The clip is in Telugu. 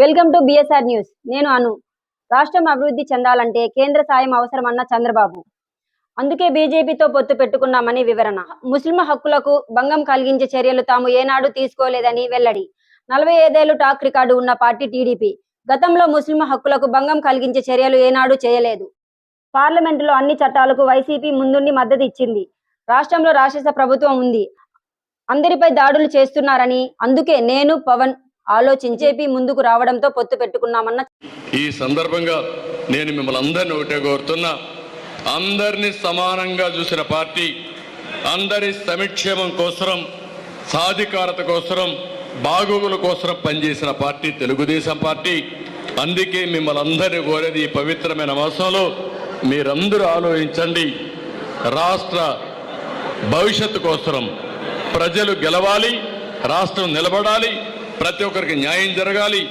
Welcome to BSR news. నేను అను. రాష్ట్రం అభివృద్ధి చెందాలంటే కేంద్ర సాయం అవసరమన్న చంద్రబాబు. అందుకే బీజేపీతో పొత్తు పెట్టుకున్నామని వివరణ. ముస్లిం హక్కులకు భంగం కలిగించే చర్యలు తాము ఏనాడు తీసుకోలేదని వెల్లడి. నలభై ఐదేళ్ళు టాక్ రికార్డు ఉన్న పార్టీ టీడీపీ. గతంలో ముస్లిం హక్కులకు భంగం కలిగించే చర్యలు ఏనాడు చేయలేదు. పార్లమెంటులో అన్ని చట్టాలకు వైసీపీ ముందుండి మద్దతు ఇచ్చింది. రాష్ట్రంలో రాక్షస ప్రభుత్వం ఉంది. అందరిపై దాడులు చేస్తున్నారని అందుకే నేను పవన్ ఆలోచించేపి ముందుకు రావడంతో పొత్తు పెట్టుకున్నామన్న ఈ సందర్భంగా నేను మిమ్మల్ని అందరిని ఒకటే కోరుతున్నా. అందరినీ సమానంగా చూసిన పార్టీ అందరి సమిక్షేమం కోసరం సాధికారత కోసరం బాగోగుల కోసరం పనిచేసిన పార్టీ తెలుగుదేశం పార్టీ. అందుకే మిమ్మల్ని అందరినీ కోరేది ఈ పవిత్రమైన మాసంలో మీరందరూ ఆలోచించండి. రాష్ట్ర భవిష్యత్తు కోసరం ప్రజలు గెలవాలి రాష్ట్రం నిలబడాలి ప్రతి ఒక్కరికి న్యాయం జరగాలి.